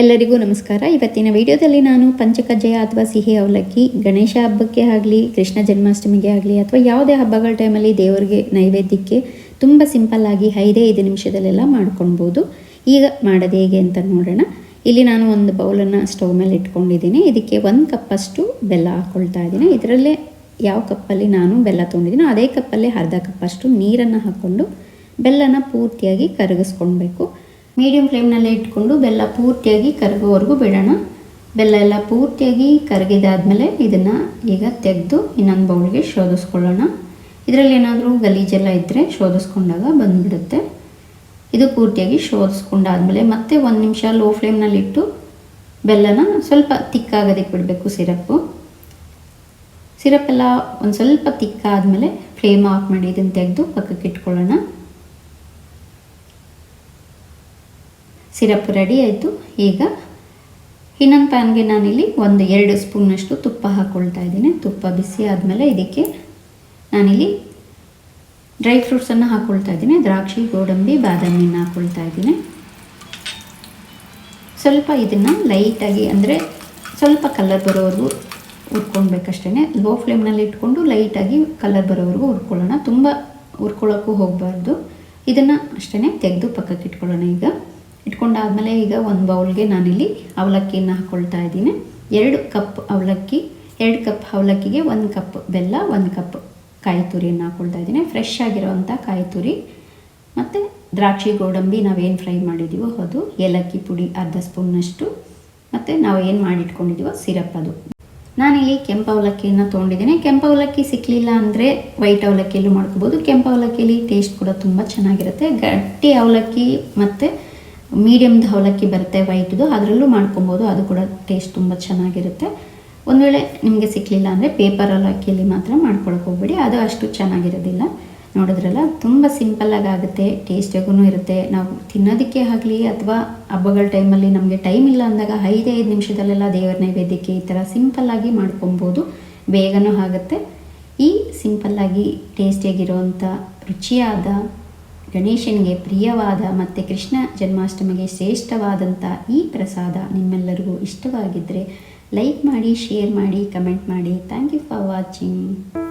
ಎಲ್ಲರಿಗೂ ನಮಸ್ಕಾರ. ಇವತ್ತಿನ ವಿಡಿಯೋದಲ್ಲಿ ನಾನು ಪಂಚಕಜ್ಜಯ ಅಥವಾ ಸಿಹಿ ಅವಲಕ್ಕಿ, ಗಣೇಶ ಹಬ್ಬಕ್ಕೆ ಆಗಲಿ, ಕೃಷ್ಣ ಜನ್ಮಾಷ್ಟಮಿಗೆ ಆಗಲಿ ಅಥವಾ ಯಾವುದೇ ಹಬ್ಬಗಳ ಟೈಮಲ್ಲಿ ದೇವರಿಗೆ ನೈವೇದ್ಯಕ್ಕೆ ತುಂಬ ಸಿಂಪಲ್ ಆಗಿ ಐದೇ ಐದು ನಿಮಿಷದಲ್ಲೆಲ್ಲ ಮಾಡ್ಕೊಳ್ಬೋದು. ಈಗ ಮಾಡೋದು ಹೇಗೆ ಅಂತ ನೋಡೋಣ. ಇಲ್ಲಿ ನಾನು ಒಂದು ಬೌಲನ್ನು ಸ್ಟವ್ ಮೇಲೆ ಇಟ್ಕೊಂಡಿದ್ದೀನಿ. ಇದಕ್ಕೆ ಒಂದು ಕಪ್ಪಷ್ಟು ಬೆಲ್ಲ ಹಾಕ್ಕೊಳ್ತಾ ಇದ್ದೀನಿ. ಇದರಲ್ಲೇ ಯಾವ ಕಪ್ಪಲ್ಲಿ ನಾನು ಬೆಲ್ಲ ತೊಗೊಂಡಿದ್ದೀನೋ ಅದೇ ಕಪ್ಪಲ್ಲಿ ಅರ್ಧ ಕಪ್ಪಷ್ಟು ನೀರನ್ನು ಹಾಕ್ಕೊಂಡು ಬೆಲ್ಲನ ಪೂರ್ತಿಯಾಗಿ ಕರಗಿಸ್ಕೊಳ್ಬೇಕು. ಮೀಡಿಯಂ ಫ್ಲೇಮ್ನಲ್ಲೇ ಇಟ್ಕೊಂಡು ಬೆಲ್ಲ ಪೂರ್ತಿಯಾಗಿ ಕರಗೋವರೆಗೂ ಬಿಡೋಣ. ಬೆಲ್ಲ ಎಲ್ಲ ಪೂರ್ತಿಯಾಗಿ ಕರಗಿದಾದ್ಮೇಲೆ ಇದನ್ನು ಈಗ ತೆಗೆದು ಇನ್ನೊಂದು ಬೌಲ್ಗೆ ಶೋಧಿಸ್ಕೊಳ್ಳೋಣ. ಇದರಲ್ಲಿ ಏನಾದರೂ ಗಲೀಜೆಲ್ಲ ಇದ್ದರೆ ಶೋಧಿಸ್ಕೊಂಡಾಗ ಬಂದುಬಿಡುತ್ತೆ. ಇದು ಪೂರ್ತಿಯಾಗಿ ಶೋಧಿಸ್ಕೊಂಡಾದ್ಮೇಲೆ ಮತ್ತೆ ಒಂದು ನಿಮಿಷ ಲೋ ಫ್ಲೇಮ್ನಲ್ಲಿಟ್ಟು ಬೆಲ್ಲನ ಸ್ವಲ್ಪ ತಿಕ್ಕಾಗೋದಕ್ಕೆ ಬಿಡಬೇಕು ಸಿರಪ್ಪು. ಸಿರಪ್ ಒಂದು ಸ್ವಲ್ಪ ತಿಕ್ಕಾದ್ಮೇಲೆ ಫ್ಲೇಮ್ ಆಫ್ ಮಾಡಿ ಇದನ್ನು ತೆಗೆದು ಪಕ್ಕಕ್ಕೆ ಇಟ್ಕೊಳ್ಳೋಣ. ಸಿರಪ್ ರೆಡಿ ಆಯಿತು. ಈಗ ಇನ್ನೊಂದು ಪ್ಯಾನ್ಗೆ ನಾನಿಲ್ಲಿ ಒಂದು ಎರಡು ಸ್ಪೂನಷ್ಟು ತುಪ್ಪ ಹಾಕ್ಕೊಳ್ತಾ ಇದ್ದೀನಿ. ತುಪ್ಪ ಬಿಸಿ ಆದಮೇಲೆ ಇದಕ್ಕೆ ನಾನಿಲ್ಲಿ ಡ್ರೈ ಫ್ರೂಟ್ಸನ್ನು ಹಾಕ್ಕೊಳ್ತಾ ಇದ್ದೀನಿ. ದ್ರಾಕ್ಷಿ, ಗೋಡಂಬಿ, ಬಾದಾಮಿನ ಹಾಕ್ಕೊಳ್ತಾ ಇದ್ದೀನಿ. ಸ್ವಲ್ಪ ಇದನ್ನು ಲೈಟಾಗಿ ಅಂದರೆ ಸ್ವಲ್ಪ ಕಲರ್ ಬರೋವರೆಗೂ ಹುರ್ಕೊಳ್ಬೇಕಷ್ಟೇ ಲೋ ಫ್ಲೇಮ್ನಲ್ಲಿ ಇಟ್ಕೊಂಡು ಲೈಟಾಗಿ ಕಲರ್ ಬರೋವರೆಗೂ ಹುರ್ಕೊಳ್ಳೋಣ. ತುಂಬ ಹುರ್ಕೊಳ್ಳೋಕ್ಕೂ ಹೋಗಬಾರ್ದು. ಇದನ್ನು ಅಷ್ಟೇ ತೆಗೆದು ಪಕ್ಕಕ್ಕೆ ಇಟ್ಕೊಳ್ಳೋಣ ಈಗ. ಇಟ್ಕೊಂಡಾದ್ಮೇಲೆ ಈಗ ಒಂದು ಬೌಲ್ಗೆ ನಾನಿಲ್ಲಿ ಅವಲಕ್ಕಿಯನ್ನು ಹಾಕ್ಕೊಳ್ತಾ ಇದ್ದೀನಿ. ಎರಡು ಕಪ್ ಅವಲಕ್ಕಿ, ಎರಡು ಕಪ್ ಅವಲಕ್ಕಿಗೆ ಒಂದು ಕಪ್ ಬೆಲ್ಲ, ಒಂದು ಕಪ್ ಕಾಯಿ ತುರಿಯನ್ನು ಹಾಕ್ಕೊಳ್ತಾ ಇದ್ದೀನಿ. ಫ್ರೆಶ್ ಆಗಿರೋವಂಥ ಕಾಯಿ ತುರಿ. ಮತ್ತು ದ್ರಾಕ್ಷಿ, ಗೋಡಂಬಿ ನಾವೇನು ಫ್ರೈ ಮಾಡಿದ್ದೀವೋ ಅದು, ಏಲಕ್ಕಿ ಪುಡಿ ಅರ್ಧ ಸ್ಪೂನ್ನಷ್ಟು ಮತ್ತು ನಾವು ಏನು ಮಾಡಿಟ್ಕೊಂಡಿದ್ದೀವೋ ಸಿರಪ್ ಅದು. ನಾನಿಲ್ಲಿ ಕೆಂಪು ಅವಲಕ್ಕಿಯನ್ನು ತೊಗೊಂಡಿದ್ದೀನಿ. ಕೆಂಪು ಅವಲಕ್ಕಿ ಸಿಕ್ಕಲಿಲ್ಲ ಅಂದರೆ ವೈಟ್ ಅವಲಕ್ಕಿಯಲ್ಲೂ ಮಾಡ್ಕೋಬೋದು. ಕೆಂಪು ಅವಲಕ್ಕಿಯಲ್ಲಿ ಟೇಸ್ಟ್ ಕೂಡ ತುಂಬ ಚೆನ್ನಾಗಿರುತ್ತೆ. ಗಟ್ಟಿ ಅವಲಕ್ಕಿ ಮತ್ತು ಮೀಡಿಯಮ್ದು ಅವಲಕ್ಕಿ ಬರುತ್ತೆ ವೈಟ್ದು, ಅದರಲ್ಲೂ ಮಾಡ್ಕೊಬೋದು. ಅದು ಕೂಡ ಟೇಸ್ಟ್ ತುಂಬ ಚೆನ್ನಾಗಿರುತ್ತೆ. ಒಂದು ವೇಳೆ ನಿಮಗೆ ಸಿಕ್ಕಲಿಲ್ಲ ಅಂದರೆ ಪೇಪರ್ ಅವಲಕ್ಕಿಯಲ್ಲಿ ಮಾತ್ರ ಮಾಡ್ಕೊಳಕ್ಕೆ ಹೋಗ್ಬೇಡಿ. ಅದು ಅಷ್ಟು ಚೆನ್ನಾಗಿರೋದಿಲ್ಲ. ನೋಡಿದ್ರಲ್ಲ, ತುಂಬ ಸಿಂಪಲ್ಲಾಗಿ ಆಗುತ್ತೆ. ಟೇಸ್ಟಿಗೂ ಇರುತ್ತೆ. ನಾವು ತಿನ್ನೋದಕ್ಕೆ ಆಗಲಿ ಅಥವಾ ಹಬ್ಬಗಳ ಟೈಮಲ್ಲಿ ನಮಗೆ ಟೈಮ್ ಇಲ್ಲ ಅಂದಾಗ ಐದೈದು ಐದು ನಿಮಿಷದಲ್ಲೆಲ್ಲ ದೇವರ ನೈವೇದ್ಯಕ್ಕೆ ಈ ಥರ ಸಿಂಪಲ್ಲಾಗಿ ಮಾಡ್ಕೊಬೋದು. ಬೇಗನೂ ಆಗುತ್ತೆ. ಈ ಸಿಂಪಲ್ಲಾಗಿ ಟೇಸ್ಟಿಯಾಗಿರುವಂಥ ರುಚಿಯಾದ ಗಣೇಶನಿಗೆ ಪ್ರಿಯವಾದ ಮತ್ತು ಕೃಷ್ಣ ಜನ್ಮಾಷ್ಟಮಿಗೆ ಶ್ರೇಷ್ಠವಾದಂಥ ಈ ಪ್ರಸಾದ ನಿಮ್ಮೆಲ್ಲರಿಗೂ ಇಷ್ಟವಾಗಿದ್ದರೆ ಲೈಕ್ ಮಾಡಿ ಶೇರ್ ಮಾಡಿ ಕಮೆಂಟ್ ಮಾಡಿ. Thank you for watching